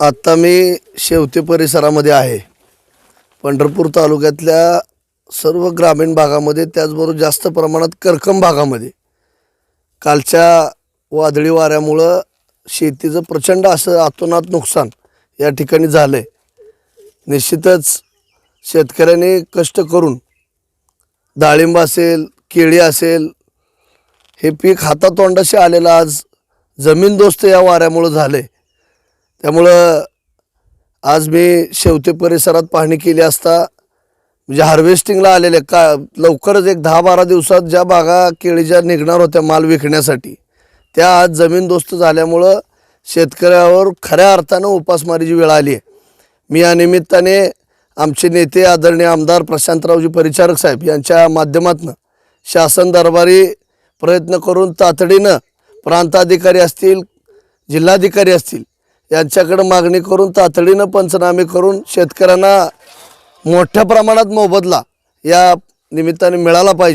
आत्ता मी शेवते परिसरामध्ये आहे. पंढरपूर तालुक्यातल्या सर्व ग्रामीण भागामध्ये त्याचबरोबर जास्त प्रमाणात करकम भागामध्ये. कालच्या वादळी वाऱ्यामुळं शेतीचं प्रचंड असं आतोनात नुकसान या ठिकाणी झालं आहे निश्चितच शेतकऱ्यांनी कष्ट करून डाळिंब असेल केळी असेल हे पीक हातातोंडाशी आलेलं आज जमीनदोस्त या वाऱ्यामुळं झालं आहे त्यामुळं आज मी शेवते परिसरात पाहणी केली असता म्हणजे हार्वेस्टिंगला आलेले का लवकरच एक दहा बारा दिवसात ज्या बागा केळीच्या निघणार होत्या माल विकण्यासाठी त्या आज जमीनदोस्त झाल्यामुळं शेतकऱ्यावर खऱ्या अर्थानं उपासमारीची वेळ आली आहे. मी या निमित्ताने आमचे नेते आदरणीय आमदार प्रशांतरावजी परिचारक साहेब यांच्या माध्यमातून शासन दरबारी प्रयत्न करून तातडीनं प्रांताधिकारी असतील जिल्हाधिकारी असतील यांच्याकडे मागणी करून तातडीनं पंचनामे करून शेतकऱ्यांना मोठ्या प्रमाणात मोबदला या निमित्ताने मिळाला पाहिजे.